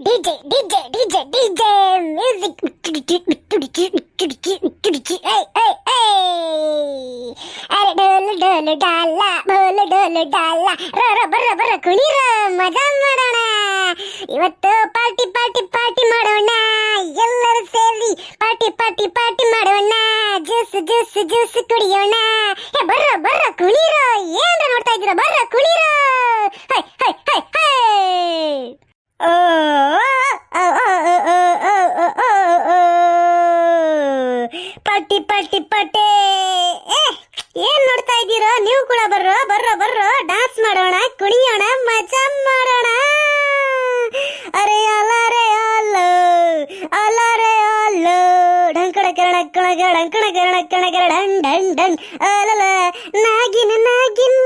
DJ DJ DJ DJ music ಡೋಲು ಡೋಲು ಡಾಲ ಬೋಲು ಡೋಲು ಡಾಲ ರ ಬರ ಬರ್ರ ಕುಣಿರ ಮಜಾ ಮಾಡೋಣ ಇವತ್ತು ಪಾರ್ಟಿ ಪಾರ್ಟಿ ಪಾರ್ಟಿ ಮಾಡೋಣ ಎಲ್ಲರೂ ಸೇರಿ ಪಾರ್ಟಿ ಪಾರ್ಟಿ ಪಾರ್ಟಿ ಮಾಡೋಣ ಜ್ಯೂಸ್ ಜ್ಯೂಸ್ ಜ್ಯೂಸ್ ಕುಡಿಯೋಣ ಬರ ಬರ್ರ ಕುಣಿರ ಏನ್ರ ನೋಡ್ತಾ ಇದ್ದೀರಾ ಬರ ಕುಣಿರ ಹೈ ಹೈ ಹೈ ಹೈ ಪಟ್ಟಿ ಪಟ್ಟಿ, ಪಟ್ಟೆ. ಏನ್ ನೋಡ್ತಾ ಇದ್ದೀರೋ? ನೀವು ಕೂಡ ಬರ್ರೋ ಬರ್ರೋ ಬರ್ರೋ. ಡಾನ್ಸ್ ಮಾಡೋಣ, ಕುಣಿಯೋಣ, ಮಜಾ ಮಾಡೋಣ. ಅರೆ ಅಲಾರೆ ಅಲ್ಲ ಅಲ್ಲ ರೇ ಅಲ್ಲ ಡಂಕಣ ಕರಣ ಕಣ ಡಂಕಣ ಕರಣ ಕಣ ಕರ ಡನ್ ಡನ್ ಡನ್. ಅಲಲ, ನಾಗಿನ, ನಾಗಿನ್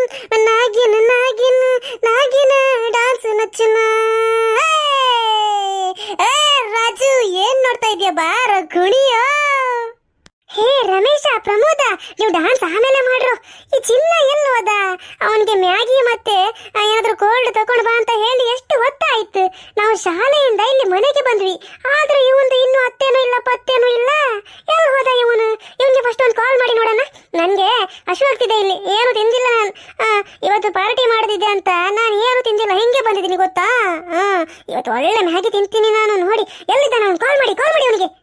ನಾಗಿನ ನಾಗಿನ್, ನಾಗಿನ ಡಾನ್ಸ್ ನಚ್ಚನ ಏ ರಾಜು ಏನ್ ನೋಡ್ತಾ ಇದೀಯ ಬಾರ ಕುಣಿಯೋ ಹೇ ರಮೇಶ ಪ್ರಮೋದ ನೀವು ಡಾನ್ಸ್ ಆಮೇಲೆ ಮಾಡ್ರು. ಈ ಚಿನ್ನ ಎಲ್ಲೋದ ಅವನಿಗೆ ಮ್ಯಾಗಿ ಮತ್ತೆ ಏನಾದ್ರೂ ಕೋಲ್ಡ್ ತಗೊಂಡು ಬಾ ಅಂತ ಹೇಳಿ ಎಷ್ಟು ಹೊತ್ತಾಯ್ತು. ನಾವು ಶಾಲೆಯಿಂದ ಇಲ್ಲಿ ಮನೆಗೆ ಬಂದ್ವಿ. ಆದ್ರೆ ಇವನ್ ಇನ್ನು ಅತ್ತೇನೂ ಇಲ್ಲ, ಪತ್ತೇನೂ ಇಲ್ಲ. ಎಲ್ಲಿ ಹೋದ ಇವನು? ಇವನಿಗೆ ಫಸ್ಟ್ ಒಂದು ಕಾಲ್ ಮಾಡಿ ನೋಡೋಣ. ನನಗೆ ಆಗ್ತಿದೆ ಇಲ್ಲಿ. ಏನು ತಿಂದಿಲ್ಲ ನಾನು. ಇವತ್ತು ಪಾರ್ಟಿ ಮಾಡಿದಿದ್ದೆ ಅಂತ. ನಾನು ಏನು ತಿಂದಿಲ್ಲ. ಹಿಂಗೆ ಬಂದಿದ್ದೀನಿ ಗೊತ್ತಾ? ಇವತ್ತು ಒಳ್ಳೆ ಮ್ಯಾಗಿ ತಿಂತೀನಿ ನಾನು. ನೋಡಿ, ಎಲ್ಲಿದ್ದಾನೆ ಅವನು? ಕಾಲ್ ಮಾಡಿ ಕಾಲ್ ಮಾಡಿ ಅವನಿಗೆ.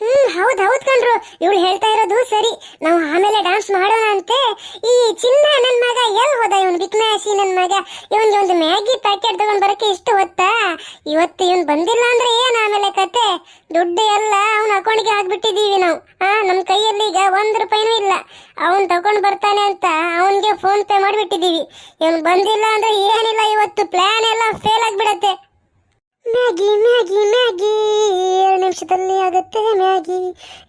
ಹ್ಮ್, ಹೌದ್ ಹೌದ್ ಕಣ್ರು. ಇವ್ರು ಹೇಳ್ತಾ ಇರೋದು ಸರಿ. ನಾವು ಆಮೇಲೆ ಡಾನ್ಸ್ ಮಾಡೋಣ ಅಂತೆ. ಈ ಚಿನ್ನ ನನ್ ಮಗ ಎಲ್ ಹೋದ? ಇವನ್ ಬಿಕ್ನಾಸಿ ನನ್ ಮಗ. ಇವನ್ಗೆ ಒಂದು ಮ್ಯಾಗಿ ಪ್ಯಾಕೆಟ್ ತಗೊಂಡ್ ಬರಕ್ಕೆ ಇಷ್ಟು ಹೊತ್ತಾ? ಇವತ್ತು ಇವನ್ ಬಂದಿಲ್ಲ ಅಂದ್ರೆ ಏನ್ ಆಮೇಲೆ ಕತೆ? ದುಡ್ಡು ಎಲ್ಲ ಅವನ ಅಕೌಂಟ್ಗೆ ಹಾಕ್ಬಿಟ್ಟಿದೀವಿ ನಾವು. ಆ, ನಮ್ ಕೈಯಲ್ಲಿ ಈಗ ಒಂದ್ ರೂಪಾಯಿನೂ ಇಲ್ಲ. ಅವನ್ ತಗೊಂಡ್ ಬರ್ತಾನೆ ಅಂತ ಅವನ್ಗೆ ಫೋನ್ ಪೇ ಮಾಡಿಬಿಟ್ಟಿದೀವಿ ಇವನ್ ಬಂದಿಲ್ಲ ಅಂದ್ರೆ ಏನಿಲ್ಲ, ಇವತ್ತು ಪ್ಲಾನ್ ಎಲ್ಲ ಫೇಲ್ ಆಗ್ಬಿಡತ್ತೆ. Maggi Maggi Maggi. ಎರಡು ನಿಮಿಷದಲ್ಲಿ ಆಗುತ್ತೆ ಮ್ಯಾಗಿ.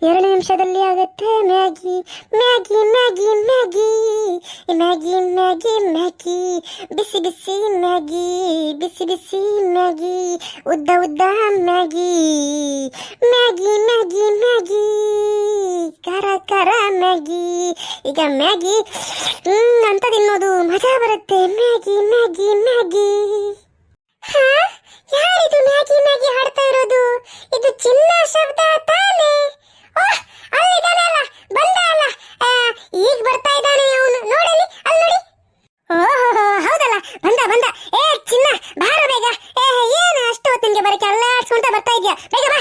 ಎರಡು ನಿಮಿಷದಲ್ಲಿ ಆಗುತ್ತೆ Maggi. Maggi Maggi Maggi. Maggi Maggi Maggi. ಬಿಸಿ ಬಿಸಿ ಮ್ಯಾಗಿ. ಬಿಸಿ ಬಿಸಿ ಮ್ಯಾಗಿ. ಉದ್ದ ಉದ್ದ ಮ್ಯಾಗಿ. Maggi Maggi Maggi. ಖರ ಖರ ಮ್ಯಾಗಿ. ಈಗ ಮ್ಯಾಗಿ ಅಂತ ತಿನ್ನೋದು. ಮಜಾ ಬರುತ್ತೆ. Maggi Maggi Maggi. ಹಾ? ಯಾರಿದು ಮ್ಯಾಗಿ ಮ್ಯಾಗಿ ಹಾಡ್ತಾ ಇರೋದು? ಇದು ಚಿನ್ನ ಶಬ್ದ ತಾನೇ ಓಹ್ ಅಲ್ಲಿದ್ದಾನಲ್ಲ ಬಂದ ಅಲ್ಲ ಆ, ಈಗ ಬರ್ತಾ ಇದ್ದಾನೆ ಅವನು ನೋಡಲಿ ಅಲ್ಲಿ ನೋಡಿ ಓಹೋ ಹೌದಲ್ಲ ಬಂದ ಬಂದ ಏ ಚಿನ್ನ ಬಾರ ಬೇಗ ಏ ಏನು ಅಷ್ಟು ಹೊತ್ತು ನಿನ್ಗೆ ಬರಕ್ಕೆ ಅಲ್ಲಾಡ್ಸ್ಕೊಂತ ಬರ್ತಾ ಇದೆಯಾ ಬೇಗ ಬಾ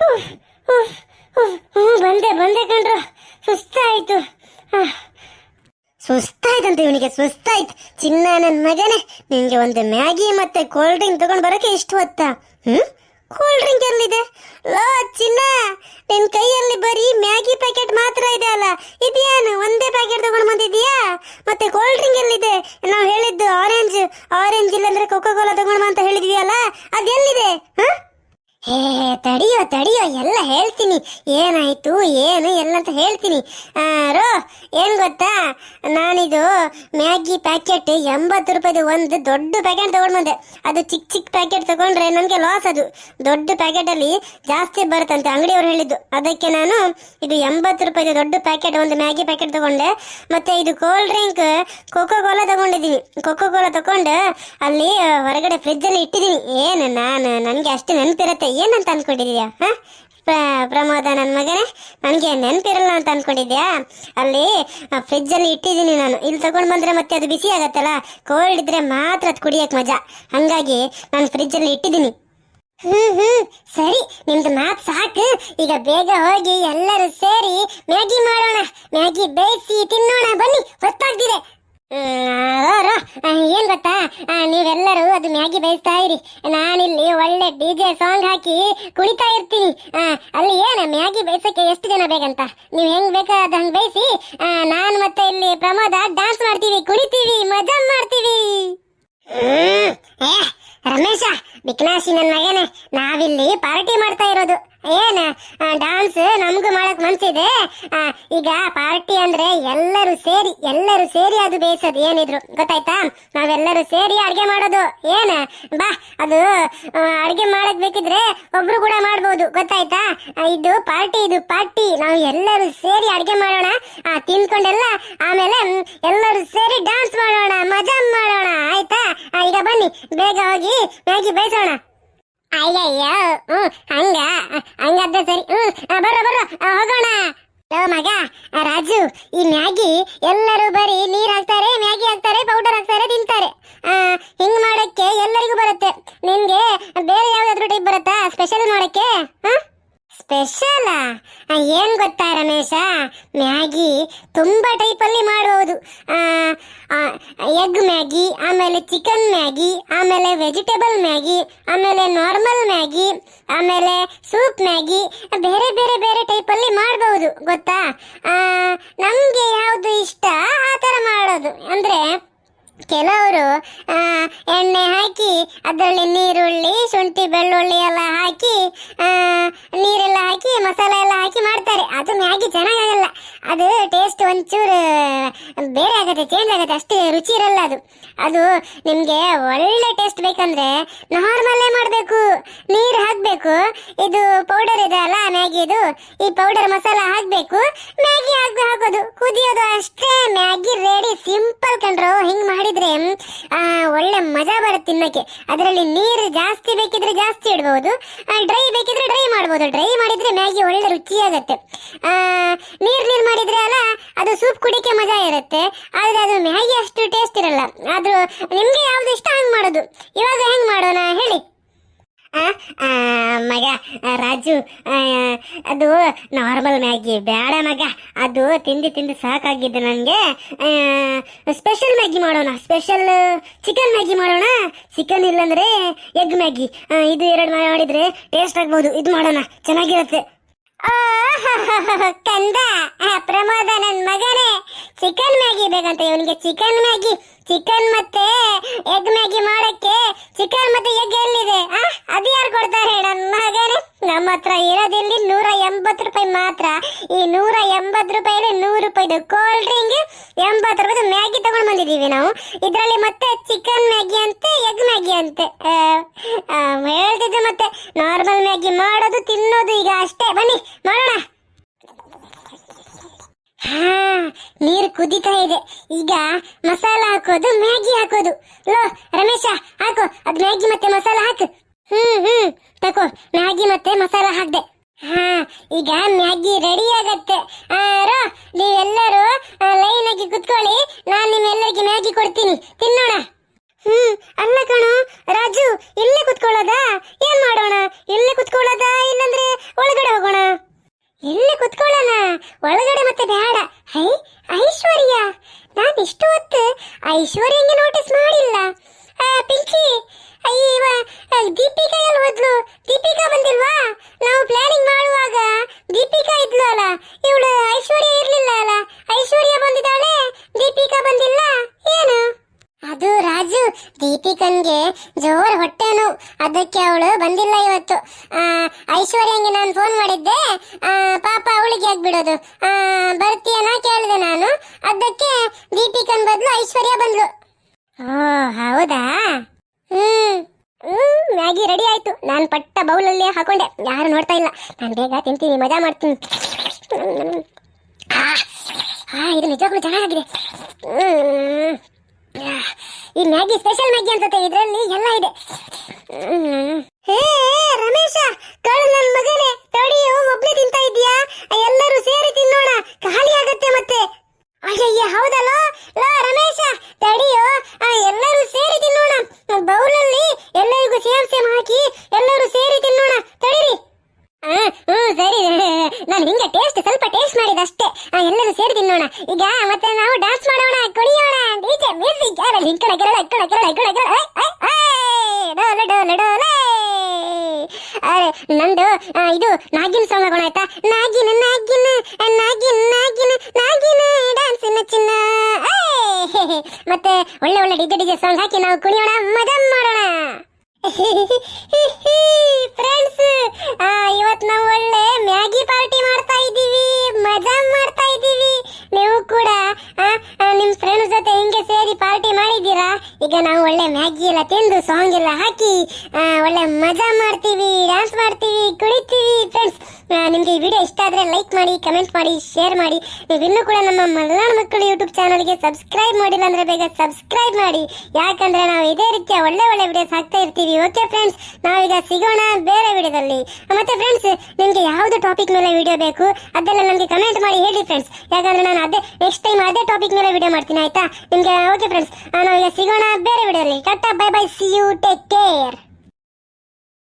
ಉಫ್, ಉಫ್, ಉಫ್. ಹ್ಮ್ ಬಂದೆ ಬಂದೆ ಕಣ್ರು ಸುಸ್ತಾಯ್ತು ಹಾ ಸುಸ್ತಾಯ್ತಂತೆ ಇವನಿಗೆ, ಸುಸ್ತಾಯ್ತು. ಚಿನ್ನ ನನ್ನ ಮಗನೇ, ನಿನ್ಗೆ ಒಂದು ಮ್ಯಾಗಿ ಮತ್ತೆ ಕೋಲ್ಡ್ ಡ್ರಿಂಕ್ ತಗೊಂಡ್ ಬರಕ್ಕೆ ಇಷ್ಟು ಹೊತ್ತ? ಹ್ಮ್? ಕೋಲ್ಡ್ ಡ್ರಿಂಕ್ ಎಲ್ಲಿದೆ? ಲೋ, ಚಿನ್ನ! ನಿನ್ ಕೈಯಲ್ಲಿ ಬರೀ ಮ್ಯಾಗಿ ಪ್ಯಾಕೆಟ್ ಮಾತ್ರ ಇದೆ ಅಲ್ಲ? ಇದೇನು ಒಂದೇ ಪ್ಯಾಕೆಟ್ ತಗೊಂಡ್ ಬಂದಿದ್ಯಾ ಮತ್ತೆ ಕೋಲ್ಡ್ ಡ್ರಿಂಕ್ ಎಲ್ಲಿದೆ? ನಾವು ಹೇಳಿದ್ದು ಆರೆಂಜ್ ಆರೆಂಜ್ ಇಲ್ಲಾಂದ್ರೆ ಕೋಕೋ ಕೋಲಾ ತಗೊಂಡ್ ಅಂತ ಹೇಳಿದ್ವಿ ಅಲ್ಲ? ಅದೆಲ್ಲಿದೆ? ಹ ಹೇ, ತಡಿಯೋ ತಡಿಯೋ, ಎಲ್ಲ ಹೇಳ್ತೀನಿ. ಏನಾಯ್ತು, ಏನು ಎಲ್ಲ ಅಂತ ಹೇಳ್ತೀನಿ. ರೋ, ಏನ್ ಗೊತ್ತಾ? ನಾನಿದು ಮ್ಯಾಗಿ ಪ್ಯಾಕೆಟ್ ಎಂಬತ್ತು ರೂಪಾಯಿದು ಒಂದು ದೊಡ್ಡ ಪ್ಯಾಕೆಟ್ ತಗೊಂಡ್ಬಂದೆ ಅದು ಚಿಕ್ಕ ಚಿಕ್ಕ ಪ್ಯಾಕೆಟ್ ತಗೊಂಡ್ರೆ ನನಗೆ ಲಾಸ್ ಅದು. ದೊಡ್ಡ ಪ್ಯಾಕೆಟಲ್ಲಿ ಜಾಸ್ತಿ ಬರುತ್ತಂತೆ, ಅಂಗಡಿಯವ್ರು ಹೇಳಿದ್ದು. ಅದಕ್ಕೆ ನಾನು ಇದು ಎಂಬತ್ತು ರೂಪಾಯಿದು ದೊಡ್ಡ ಪ್ಯಾಕೆಟ್, ಒಂದು ಮ್ಯಾಗಿ ಪ್ಯಾಕೆಟ್ ತಗೊಂಡೆ. ಮತ್ತೆ ಇದು ಕೋಲ್ಡ್ ಡ್ರಿಂಕ್ ಕೋಕೋ ಕೋಲಾ ತಗೊಂಡಿದ್ದೀನಿ. ಕೋಕೋ ಕೋಲಾ ತಗೊಂಡು ಅಲ್ಲಿ ಹೊರಗಡೆ ಫ್ರಿಜ್ ಅಲ್ಲಿ ಇಟ್ಟಿದ್ದೀನಿ. ಏನು, ನಾನು, ನನಗೆ ಅಷ್ಟು ನೆನಪಿರುತ್ತೆ. ಏನಂತ ಅನ್ಕೊಂಡಿದ್ಯಾ? ಪ್ರಮೋದ ನನ್ನ ಮಗನೇ, ನನಗೆ ನೆನಪಿರಲ್ಲ ಅಂತ ಅನ್ಕೊಂಡಿದ್ಯಾ? ಅಲ್ಲಿ ಫ್ರಿಜ್ಜಲ್ಲಿ ಇಟ್ಟಿದ್ದೀನಿ ನಾನು. ಇಲ್ಲಿ ತಗೊಂಡ್ ಬಂದ್ರೆ ಮತ್ತೆ ಅದು ಬಿಸಿ ಆಗತ್ತಲ್ಲ? ಕೋಲ್ಡ್ ಇದ್ರೆ ಮಾತ್ರ ಅದು ಕುಡಿಯೋಕೆ ಮಜಾ. ಹಂಗಾಗಿ ನಾನು ಫ್ರಿಜ್ಜಲ್ಲಿ ಇಟ್ಟಿದ್ದೀನಿ. ಹ್ಮ್ ಹ್ಮ್, ಸರಿ. ನಿಮ್ದು ಮಾತ್ ಸಾಕು. ಈಗ ಬೇಗ ಹೋಗಿ ಎಲ್ಲರೂ ಸೇರಿ ಮ್ಯಾಗಿ ಮಾಡೋಣ. ಮ್ಯಾಗಿ ಬೇಯಿಸಿ ತಿನ್ನೋಣ. ಬನ್ನಿ, ಹೊತ್ತಾಗ್ತಿದೆ. ಏನ್ ಗೊತ್ತಾ? ನೀವೆಲ್ಲರೂ ಅದು ಮ್ಯಾಗಿ ಬೇಯಿಸ್ತಾ ಇರಿ. ನಾನಿಲ್ಲಿ ಒಳ್ಳೆ ಡಿ ಜೆ ಸಾಂಗ್ ಹಾಕಿ ಕುಣಿತಾ ಇರ್ತೀನಿ. ಅಲ್ಲಿ ಏನ ಮ್ಯಾಗಿ ಬೇಯಿಸಕ್ಕೆ ಎಷ್ಟು ಜನ ಬೇಕಂತ? ನೀವು ಹೆಂಗ್ ಬೇಕಾದ ಹಂಗ್ ಬೇಯಿಸಿ ನಾನು ಮತ್ತೆ ಇಲ್ಲಿ ಪ್ರಮೋದ ಡಾನ್ಸ್ ಮಾಡ್ತೀವಿ, ಕುಣಿತೀವಿ, ಮಜಾ ಮಾಡ್ತೀವಿ. ರಮೇಶ, ಬಿಕ್ನಾಶಿ ನನ್ನ ಮಗನೇ, ನಾವಿಲ್ಲಿ ಪಾರ್ಟಿ ಮಾಡ್ತಾ ಇರೋದು. ಏನ? ಡಾನ್ಸ್ ನಮಗೂ ಮಾಡಕ್ ಮನ್ಸಿದೆ. ಈಗ ಪಾರ್ಟಿ ಅಂದ್ರೆ ಎಲ್ಲರೂ ಸೇರಿ ಎಲ್ಲರೂ ಸೇರಿ ಅದು ಬೇಯಿಸೋದು ಏನಿದ್ರು. ಗೊತ್ತಾಯ್ತಾ? ನಾವೆಲ್ಲರೂ ಸೇರಿ ಅಡ್ಗೆ ಮಾಡೋದು. ಏನ? ಬಾ, ಅದು ಅಡ್ಗೆ ಮಾಡಕ್ ಬೇಕಿದ್ರೆ ಒಬ್ರು ಕೂಡ ಮಾಡ್ಬೋದು. ಗೊತ್ತಾಯ್ತಾ? ಇದು ಪಾರ್ಟಿ ಇದು ಪಾರ್ಟಿ ನಾವು ಎಲ್ಲರೂ ಸೇರಿ ಅಡ್ಗೆ ಮಾಡೋಣ. ತಿನ್ಕೊಂಡೆಲ್ಲ ಆಮೇಲೆ ಎಲ್ಲರೂ ಸೇರಿ ಡಾನ್ಸ್ ಮಾಡೋಣ, ಮಜಾ ಮಾಡೋಣ. ಆಯ್ತಾ? ಈಗ ಬನ್ನಿ, ಬೇಗ ಹೋಗಿ ಮ್ಯಾಗಿ ಬೇಯಿಸೋಣ. ಅಯ್ಯಯ್ಯೋ, ಹ್ಮ್, ಹಂಗ ಹಂಗಾದ್ರೆ ಸರಿ, ಹ್ಮ್ ಬರ್ರ ಬರ್ರ ಹೋಗೋಣ. ಲೋ ಮಗ ರಾಜು, ಈ ಮ್ಯಾಗಿ ಎಲ್ಲರೂ ಬರೀ ನೀರ್ ಮ್ಯಾಗಿ ಹಾಕ್ತಾರೆ ಪೌಡರ್ ಹಾಕ್ತಾರೆ ತಿಂತಾರೆ ಆ, ಹಿಂಗ್ ಮಾಡಕ್ಕೆ ಎಲ್ಲರಿಗೂ ಬರುತ್ತೆ ನಿನ್ಗೆ ಬೇರೆ ಯಾವ್ದಾದ್ರು ಟೈಪ್ ಬರುತ್ತಾ ಸ್ಪೆಷಲ್ ಮಾಡಕ್ಕೆ ಹಾ ಸ್ಪೆಷಲ್ ಏನ್ ಗೊತ್ತಾ ರಮೇಶ? ಮ್ಯಾಗಿ ತುಂಬಾ ಟೈಪ್ ಅಲ್ಲಿ ಮಾಡಬಹುದು ಎಗ್ ಮ್ಯಾಗಿ, ಆಮೇಲೆ ಚಿಕನ್ ಮ್ಯಾಗಿ, ಆಮೇಲೆ ವೆಜಿಟೇಬಲ್ ಮ್ಯಾಗಿ, ಆಮೇಲೆ ನಾರ್ಮಲ್ ಮ್ಯಾಗಿ, ಆಮೇಲೆ ಸೂಪ್ ಮ್ಯಾಗಿ, ಬೇರೆ ಬೇರೆ ಬೇರೆ ಟೈಪ್ ಅಲ್ಲಿ ಮಾಡಬಹುದು ಗೊತ್ತಾ? ನಮ್ಗೆ ಯಾವ್ದು ಇಷ್ಟ ಆ ತರ ಮಾಡೋದು. ಅಂದ್ರೆ ಕೆಲವರು ಎಣ್ಣೆ ಹಾಕಿ, ಅದರಲ್ಲಿ ನೀರುಳ್ಳಿ, ಶುಂಠಿ ಬೆಳ್ಳುಳ್ಳಿ ಎಲ್ಲ ಹಾಕಿ ನೀರೆಲ್ಲ ಹಾಕಿ ಮಸಾಲೆ ಅದು ಮ್ಯಾಗಿ ಚೆನ್ನಾಗಾಗಲ್ಲ. ಅದು ಟೇಸ್ಟ್ ಒಂಚೂರು ಬೇರೆ ಆಗುತ್ತೆ ಚೇಂಜ್ ಆಗುತ್ತೆ, ಅಷ್ಟೇ ರುಚಿ ಇರಲ್ಲ ಅದು. ಅದು ನಿಮಗೆ ಒಳ್ಳೆ ಟೇಸ್ಟ್ ಬೇಕಂದ್ರೆ ನಾರ್ಮಲ್ಲೇ ಮಾಡಬೇಕು. ನೀರು ಹಾಕಬೇಕು. ಇದು ಪೌಡರ್ ಇದೆ ಅಲ್ಲ ಮ್ಯಾಗಿದು ಈ ಪೌಡರ್ ಮಸಾಲ ಹಾಕಬೇಕು. ಕುದಿಯೋದು ಅಷ್ಟೇ. ಮ್ಯಾಗಿ ರೆಡಿ ಸಿಂಪಲ್ ಕಂಡ್ರು ಹಿಂಗ್ ಮಾಡಿದ್ರೆ ಒಳ್ಳೆ ಮಜಾ ಬರುತ್ತೆ ತಿನ್ನಕ್ಕೆ. ಅದರಲ್ಲಿ ನೀರು ಜಾಸ್ತಿ ಬೇಕಿದ್ರೆ ಜಾಸ್ತಿ ಇಡಬಹುದು ಡ್ರೈ ಬೇಕಿದ್ರೆ ಡ್ರೈ ಮಾಡಬಹುದು ಡ್ರೈ ಮಾಡಿದ್ರೆ ಮ್ಯಾಗಿ ಒಳ್ಳೆ ರುಚಿಯಾಗತ್ತೆ. ನೀರ್ ನೀರ್ ಮಾಡಿದ್ರೆ ಅಲ್ಲ, ಅದು ಸೂಪ್ ಕುಡಿಕೆ ಮಜಾ ಇರುತ್ತೆ. ಆದ್ರೆ ಅದು ಮ್ಯಾಗಿ ಅಷ್ಟು ಟೇಸ್ಟ್ ಇರಲ್ಲ. ಆದ್ರೂ ನಿಮ್ಗೆ ಯಾವ್ದು ಇಷ್ಟ, ಹಂಗ್ ಮಾಡೋದು. ಇವಾಗ ಹೆಂಗ್ ಮಾಡೋಣ? ಹೇಳಿ. ಮಗ ರಾಜು ಅದು ನಾರ್ಮಲ್ ಮ್ಯಾಗಿ ಬೇಡ ಮಗ. ಅದು ತಿಂದು ತಿಂದು ಸಾಕಾಗಿದ್ದು ನನಗೆ ಸ್ಪೆಷಲ್ ಮ್ಯಾಗಿ ಮಾಡೋಣ ಸ್ಪೆಷಲ್ ಚಿಕನ್ ಮ್ಯಾಗಿ ಮಾಡೋಣ. ಚಿಕನ್ ಇಲ್ಲಂದ್ರೆ ಎಗ್ ಮ್ಯಾಗಿ. ಇದು ಎರಡು ಮಾಡಿದ್ರೆ ಟೇಸ್ಟ್ ಆಗ್ಬೋದು. ಇದು ಮಾಡೋಣ, ಚೆನ್ನಾಗಿರುತ್ತೆ. ಕಂದ ಪ್ರಮೋದ ನನ್ನ ಮಗನೇ. ಚಿಕನ್ ಮ್ಯಾಗಿ ಬೇಕಂತ, ಇವನಿಗೆ ಚಿಕನ್ ಮ್ಯಾಗಿ. ಚಿಕನ್ ಮತ್ತೆ ಎಗ್ ಮ್ಯಾಗಿ ಮಾಡಕ್ಕೆ ಚಿಕನ್ ಮತ್ತೆ ಎಗ್ ಎಲ್ಲಿದೆ? ಅದು ಯಾರು ಕೊಡ್ತಾರೆ ನನ್ನ ನಮ್ಮ ಹತ್ರ ಇರೋದಿಲ್ಲಿ ನೂರ ಎಂಬತ್ತು ರೂಪಾಯಿ ಮಾತ್ರ. ಈ ನೂರ ಎಂಬತ್ತು ರೂಪಾಯಿ ನೂರು ರೂಪಾಯಿದು ಕೋಲ್ಡ್ ಡ್ರಿಂಕ್ ಎಂಬತ್ತು ರೂಪಾಯಿ ಮ್ಯಾಗಿ ತಗೊಂಡು ಬಂದಿದ್ದೀವಿ ನಾವು. ಇದರಲ್ಲಿ ಮತ್ತೆ ಚಿಕನ್ ಮ್ಯಾಗಿ ಅಂತೆ ಎಗ್ ಮ್ಯಾಗಿ ಅಂತೆ. ಹೇಳ್ತಿದ್ದೆ ಮತ್ತೆ. ನಾರ್ಮಲ್ ಮ್ಯಾಗಿ ಮಾಡೋದು, ತಿನ್ನೋದು ಈಗ ಅಷ್ಟೇ. ಬನ್ನಿ, ಮಾಡೋಣ. ಹಾ ನೀರು ಕುದಿತಾ ಇದೆ. ಈಗ ಮಸಾಲ ಹಾಕೋದು ಮ್ಯಾಗಿ ಹಾಕೋದು. ಲೋ ರಮೇಶ ಹಾಕು. ಅದ್ ಮ್ಯಾಗಿ ಮತ್ತೆ ಮಸಾಲ ಹಾಕು. ಹ್ಮ್ ಹ್ಮ್. ತಕೋ ಮ್ಯಾಗಿ ಮತ್ತೆ ಮಸಾಲ ಹಾಕ್ದೆ. ಹಾ ಈಗ ಮ್ಯಾಗಿ ರೆಡಿ ಆಗತ್ತೆ. ಆ, ರೋ ನೀವೆಲ್ಲರೂ ಲೈನ್ ಆಗಿ ಕುತ್ಕೊಳ್ಳಿ. ನಾನ್ ನಿಮ್ಮೆಲ್ಲರಿಗೆ ಮ್ಯಾಗಿ ಕೊಡ್ತೀನಿ. ತಿನ್ನೋಣ. ಹ್ಮ್ ಅಲ್ಲ ಕಣೋ ರಾಜು ಇಲ್ಲೇ ಕುತ್ಕೊಳ್ಳೋದಾ? ಏನ್ ಮಾಡೋಣ? ಇಲ್ಲೇ ಕುತ್ಕೊಳ್ಳೋದಾ? ಇಲ್ಲಂದ್ರೆ ಒಳಗಡೆ ಹೋಗೋಣ? ಇಲ್ಲೇ ಕುತ್ಕೊಳ್ಳೋಣ. ಒಳಗಡೆ ಮತ್ತೆ ಬೇಡ. ಹೈ, ಐಶ್ವರ್ಯ. ನಾನು ಇಷ್ಟು ಹೊತ್ತು ಐಶ್ವರ್ಯಂಗೆ ನೋಟಿಸ್ ಮಾಡಿಲ್ಲ. ಪಿಂಕಿ ದೀಪಿಕಾ ಎಲ್ಲಿ ಹೋದ್ಲು. ದೀಪಿಕಾ ಬಂದಿಲ್ವಾ ನಾವು ಪ್ಲಾನಿಂಗ್ ಮಾಡುವಾಗ ದೀಪಿಕಾ ಇದ್ಲು ಅಲ್ಲ ಇವಳು ಐಶ್ವರ್ಯ ಇರ್ಲಿಲ್ಲ ಅಲ್ಲ ಐಶ್ವರ್ಯ ಬಂದಿದ್ದಾಳೆ ದೀಪಿಕಾ ಬಂದಿಲ್ಲ ಏನು ಅದು ರಾಜು ದೀಪಿಕನ್ಗೆ ಜೋರ್ ಹೊಟ್ಟೆ ನೋವು ಅದಕ್ಕೆ ಅವಳು ಬಂದಿಲ್ಲ ಇವತ್ತು ಆ, ಐಶ್ವರ್ಯಂಗೆ ನಾನು ಫೋನ್ ಮಾಡಿದ್ದೆ ಆ, ಪಾಪ ಅವಳಿಗೆ ಯಾಕೆ ಬಿಡೋದು ಆ, ಬರ್ತೀಯನಾ ಕೇಳಿದೆ ನಾನು. ಅದಕ್ಕೆ ದೀಪಿಕನ್ ಬದಲು ಐಶ್ವರ್ಯ ಬಂದ್ಲು. ಓ ಹೌದಾ? ಹ್ಮ್. ಹ್ಮ್ ಮ್ಯಾಗಿ ರೆಡಿ ಆಯ್ತು. ನಾನು ಪಟ್ಟ ಬೌಲಲ್ಲಿ ಹಾಕೊಂಡೆ. ಯಾರು ನೋಡ್ತಾ ಇಲ್ಲ. ನಾನು ಬೇಗ ತಿಂತೀನಿ ಮಜಾ ಮಾಡ್ತೀನಿ. ಆ, ಆ, ಇದು ನಿಜವಾಗ್ಲೂ ಚೆನ್ನಾಗಿದೆ ಹ್ಮ್. ಈ ಮ್ಯಾಗಿ ಸ್ಪೆಷಲ್ ಮ್ಯಾಗಿ ಅನ್ಸುತ್ತೆ ಇದರಲ್ಲಿ ಎಲ್ಲ ಇದೆ. ಹೇ ರಮೇಶ, ಕಳು ನನ್ ಮಗನೇ ತಡಿಯೋ ಒಬ್ಳೆ ತಿಂತಾ ಇದೀಯಾ ಎಲ್ಲರೂ ಸೇರಿ ತಿನ್ನೋಣ. ಖಾಲಿ ಆಗತ್ತೆ ಮತ್ತೆ. ಅಯ್ಯಯ್ಯ, ಹೌದಲ್ಲ? ಲೋ, ರಮೇಶ ತಡಿಯೋ ಎಲ್ಲರೂ ಸೇರಿ ತಿನ್ನೋಣ. ಬೌಲಲ್ಲಿ ಎಲ್ಲರಿಗೂ ಸೇಮ್ ಸೇಮ್ ಹಾಕಿ ಎಲ್ಲರೂ ಸೇರಿ ತಿನ್ನೋಣ. ತಡೀರಿ. ಹ್ಮ್ ಸರಿ. ನಾನು ಹಿಂಗೆ ಟೇಸ್ಟ್ ಸ್ವಲ್ಪ ಟೇಸ್ಟ್ ಮಾಡಿದ ಅಷ್ಟೇ ಆ, ಎಲ್ಲರೂ ಸೇರಿ ತಿನ್ನೋಣ ಈಗ ಮತ್ತೆ ನಾವು ಡಾನ್ಸ್ ಮಾಡೋಣ ಕುಣಿಯೋಣ ಡಿಜೆ ಮ್ಯೂಸಿಕ್ ಯಾರಲ್ಲಿ ಹಿಂಕಣ ಕೆರಳ ಇಕ್ಕಣ ಕೆರಳ ಇಕ್ಕಣ ಕೆರಳ ಐ, ಐ, ಐ, ಡೋಲೆ ಡೋಲೆ ಡೋಲೆ ಅರೆ ನಂದು ಆ, ಇದು ಮ್ಯಾಗಿನ ಆಯ್ತಾ? ನಾಗಿನ ನಾಗಿನ ನಾಗಿನ ನಾಗಿನ ನಾಗಿನ ಡಾನ್ಸಿನ ಚಿನ್ನ ಮತ್ತೆ ಒಳ್ಳೆ ಒಳ್ಳೆ ಡಿಜೆ ಡಿಜೆ ಸಾಂಗ್ ಹಾಕಿ ನಾವು ಕುಣಿಯೋಣ ಮಜಾ ಮಾಡೋಣ. ಫ್ರೆಂಡ್ಸ್ ಇವತ್ತು ನಾವು ಒಳ್ಳೆ ಮ್ಯಾಗಿ ಪಾರ್ಟಿ ಮಾಡ್ತಾ ಇದ್ದೀವಿ ಮಜಾ ಮಾಡ್ತಾ ಇದ್ದೀವಿ. ನೀವು ಕೂಡ ಆ, ಆ, ನಿಮ್ ಫ್ರೆಂಡ್ಸ್ ಜೊತೆ ಹಿಂಗೆ ಸೇರಿ ಪಾರ್ಟಿ ಮಾಡಿದ್ದೀರಾ ಈಗ ನಾವು ಒಳ್ಳೆ ಮ್ಯಾಗಿ ಎಲ್ಲ ತಿಂದು ಸಾಂಗ್ ಎಲ್ಲ ಹಾಕಿ ಒಳ್ಳೆ ಮಜಾ ಮಾಡ್ತೀವಿ ಡ್ಯಾನ್ಸ್ ಮಾಡ್ತೀವಿ ಕುಡಿತೀವಿ ಫ್ರೆಂಡ್ಸ್ ನಿಮಗೆ ಈ ವಿಡಿಯೋ ಇಷ್ಟ ಆದ್ರೆ ಲೈಕ್ ಮಾಡಿ ಕಮೆಂಟ್ ಮಾಡಿ ಶೇರ್ ಮಾಡಿ. ನೀವು ಕೂಡ ನಮ್ಮ ಮಲೆನಾಡು ಮಕ್ಕಳು ಯೂಟ್ಯೂಬ್ ಚಾನಲ್ಗೆ ಸಬ್ಸ್ಕ್ರೈಬ್ ಮಾಡಿಲ್ಲ ಅಂದ್ರೆ ಬೇಗ ಸಬ್ಸ್ಕ್ರೈಬ್ ಮಾಡಿ. ಯಾಕಂದ್ರೆ ನಾವು ಇದೇ ರೀತಿಯ ಒಳ್ಳೆ ಒಳ್ಳೆ ವಿಡಿಯೋಸ್ ಹಾಕ್ತಾ ಇರ್ತೀವಿ. ಓಕೆ ಫ್ರೆಂಡ್ಸ್ ನಾವೀಗ ಸಿಗೋಣ ಬೇರೆ ವಿಡಿಯೋದಲ್ಲಿ. ಮತ್ತೆ ಫ್ರೆಂಡ್ಸ್ ನಿಮಗೆ ಯಾವ್ದು ಟಾಪಿಕ್ ಮೇಲೆ ವಿಡಿಯೋ ಬೇಕು, ಅದೆಲ್ಲ ನನಗೆ ಕಮೆಂಟ್ ಮಾಡಿ ಹೇಳಿ ಫ್ರೆಂಡ್ಸ್ ಯಾಕಂದ್ರೆ ನಾನು ಅದೇ ನೆಕ್ಸ್ಟ್ ಟೈಮ್ ಅದೇ ಟಾಪಿಕ್ ಮೇಲೆ ವಿಡಿಯೋ ಮಾಡ್ತೀನಿ, ಆಯ್ತಾ? ನಿಮಗೆ ಓಕೆ ಫ್ರೆಂಡ್ಸ್ ನಾವೀಗ ಸಿಗೋಣ ಬೇರೆ ವಿಡಿಯೋಲಿ tata bye bye see you take care